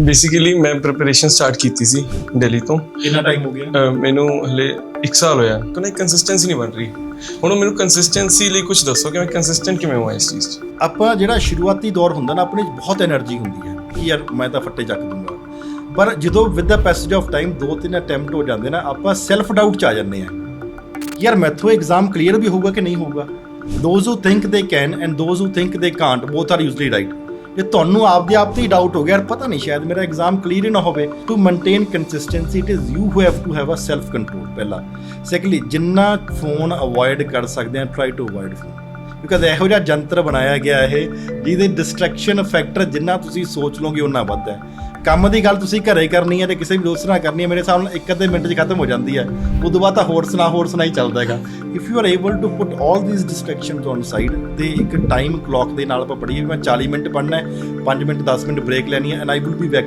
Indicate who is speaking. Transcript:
Speaker 1: Basically ਮੈਂ preparation start ਕੀਤੀ ਸੀ ਦਿੱਲੀ ਤੋਂ।
Speaker 2: ਕਿੰਨਾ ਟਾਈਮ ਹੋ ਗਿਆ?
Speaker 1: ਮੈਨੂੰ ਹਲੇ 1 ਸਾਲ ਹੋਇਆ। ਕਿ ਨਾ ਕੰਸਿਸਟੈਂਸੀ ਨਹੀਂ ਬਣ ਰਹੀ। ਹੁਣ ਉਹ ਮੈਨੂੰ ਕੰਸਿਸਟੈਂਸੀ ਲਈ ਕੁਝ ਦੱਸੋ ਕਿ ਮੈਂ ਕੰਸਿਸਟੈਂਟ ਕਿਵੇਂ ਹੋਵਾਂ ਇਸ ਚੀਜ਼ 'ਚ?
Speaker 2: ਆਪਾਂ ਜਿਹੜਾ ਸ਼ੁਰੂਆਤੀ ਦੌਰ ਹੁੰਦਾ ਨਾ ਆਪਣੇ 'ਚ ਬਹੁਤ એનર્ਜੀ ਹੁੰਦੀ ਹੈ ਕਿ ਯਾਰ ਮੈਂ ਤਾਂ ਫੱਟੇ ਚੱਕ ਦੂੰਗਾ। ਪਰ ਜਦੋਂ with the passage of time ਦੋ ਤਿੰਨ ਅਟੈਂਪਟ ਹੋ ਜਾਂਦੇ ਨਾ ਆਪਾਂ ਸੈਲਫ ਡਾਊਟ ਚ ਆ ਜਾਂਦੇ ਆ ਯਾਰ ਮੈਥੋਂ ਐਗਜ਼ਾਮ ਕਲੀਅਰ ਵੀ ਹੋਊਗਾ ਕਿ ਨਹੀਂ ਹੋਊਗਾ? Those who think they can and those who think they can't both are usually right ਜੇ ਤੁਹਾਨੂੰ ਆਪਦੇ ਆਪ ਤੇ ਹੀ ਡਾਊਟ ਹੋ ਗਿਆ। ਯਾਰ ਪਤਾ ਨਹੀਂ, ਸ਼ਾਇਦ ਮੇਰਾ ਐਗਜ਼ਾਮ ਕਲੀਅਰ ਹੀ ਨਾ ਹੋਵੇ। To maintain consistency it is you who have to have a self control ਪਹਿਲਾ। ਸੈਕੰਡਲੀ ਜਿੰਨਾ ਫੋਨ ਅਵੋਇਡ ਕਰ ਸਕਦੇ ਆ try to avoid phone because ਇਹੋ ਜਿਹਾ ਜੰਤਰ ਬਣਾਇਆ ਗਿਆ ਇਹ, ਜਿਹਦੇ ਡਿਸਟਰੈਕਸ਼ਨ ਫੈਕਟਰ ਜਿੰਨਾ ਤੁਸੀਂ ਸੋਚ ਲਓਗੇ ਉਹਨਾਂ ਵੱਧ ਹੈ। ਕੰਮ ਦੀ ਗੱਲ ਤੁਸੀਂ ਘਰੇ ਕਰਨੀ ਹੈ ਤੇ ਕਿਸੇ ਵੀ ਦੋਸਤ ਨਾਲ ਕਰਨੀ ਹੈ, ਮੇਰੇ ਹਿਸਾਬ ਨਾਲ ਇੱਕ ਅੱਧੇ ਮਿੰਟ 'ਚ ਖਤਮ ਹੋ ਜਾਂਦੀ ਹੈ। ਉਦੋਂ ਬਾਅਦ ਤਾਂ ਹੋਰ ਸੁਣਾ ਹੋਰ ਸੁਣਾ ਹੀ ਚੱਲਦਾ ਹੈਗਾ। If you are able to put all these distractions on side ਤੇ ਇੱਕ ਟਾਈਮ ਕਲੌਕ ਦੇ ਨਾਲ ਆਪਾਂ ਪੜ੍ਹੀਏ ਵੀ ਮੈਂ 40 ਮਿੰਟ ਪੜ੍ਹਨਾ ਹੈ 5 ਮਿੰਟ 10 ਮਿੰਟ ਬ੍ਰੇਕ ਲੈਣੀ ਹੈ and I will be back